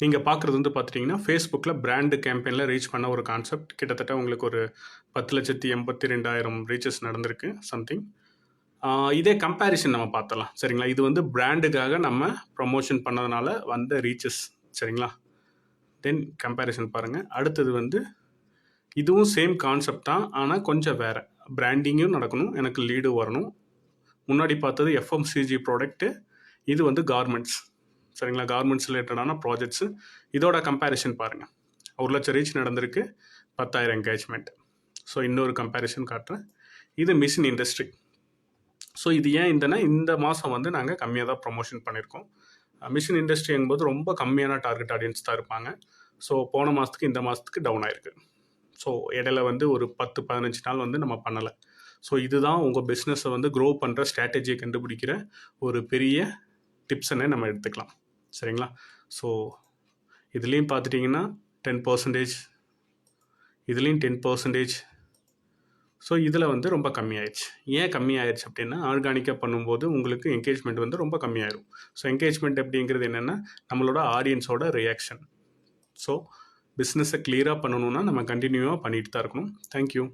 நீங்கள் பார்க்குறது வந்து பார்த்துட்டிங்கன்னா ஃபேஸ்புக்கில் பிராண்டு கேம்பெயினில் ரீச் பண்ண ஒரு கான்செப்ட் கிட்டத்தட்ட உங்களுக்கு ஒரு பத்து லட்சத்தி எண்பத்தி ரெண்டாயிரம் ரீச்சஸ் நடந்திருக்கு சம்திங் இதே கம்பேரிசன் நம்ம பார்த்தலாம் சரிங்களா? இது வந்து பிராண்டுக்காக நம்ம ப்ரொமோஷன் பண்ணதுனால வந்த ரீச்சஸ் சரிங்களா? தென் கம்பேரிசன் பாருங்கள் அடுத்தது வந்து இதுவும் சேம் கான்செப்ட் தான் ஆனால் கொஞ்சம் வேறு. பிராண்டிங்கும் நடக்கணும் எனக்கு லீடு வரணும். முன்னாடி பார்த்தது எஃப்எம்சிஜி ப்ராடக்ட்டு இது வந்து கார்மெண்ட்ஸ் சரிங்களா? கார்மெண்ட்ஸ் ரிலேட்டடான ப்ராஜெக்ட்ஸு இதோட கம்பேரிஷன் பாருங்கள் ஒரு லட்சம் ரீச் நடந்திருக்கு. பத்தாயிரம் என்கேஜ்மெண்ட் ஸோ இன்னொரு கம்பேரிஷன் காட்டுறேன். இது மிஷின் இண்டஸ்ட்ரி ஸோ இது ஏன் இந்தனா இந்த மாதம் வந்து நாங்கள் கம்மியாக தான் ப்ரொமோஷன் பண்ணியிருக்கோம் மிஷின் இண்டஸ்ட்ரிங்கும்போது ரொம்ப கம்மியான டார்கெட் ஆடியன்ஸ் தான் இருப்பாங்க. ஸோ போன மாதத்துக்கு இந்த மாதத்துக்கு டவுன் ஆயிருக்கு. ஸோ இடையில வந்து ஒரு பத்து பதினஞ்சு நாள் வந்து நம்ம பண்ணலை. ஸோ இதுதான் உங்கள் பிஸ்னஸை வந்து க்ரோ பண்ணுற ஸ்ட்ராட்டஜியை கண்டுபிடிக்கிற ஒரு பெரிய டிப்ஸனை நம்ம எடுத்துக்கலாம். சரிங்களா? ஸோ இதுலேயும் பார்த்துட்டிங்கன்னா டென் பர்சன்டேஜ் இதுலேயும் டென் பர்சன்டேஜ் ஸோ இதில் வந்து ரொம்ப கம்மியாயிடுச்சு. ஏன் கம்மியாயிடுச்சு அப்படின்னா ஆர்கானிக்காக பண்ணும்போது உங்களுக்கு என்கேஜ்மெண்ட் வந்து ரொம்ப கம்மியாயிரும். ஸோ என்கேஜ்மெண்ட் அப்படிங்கிறது என்னென்னா நம்மளோட ஆடியன்ஸோட ரியாக்ஷன் ஸோ பிஸ்னஸை கிளியராக பண்ணணுன்னா நம்ம கண்டினியூவாக பண்ணிட்டு தான் இருக்கணும். தேங்க்யூ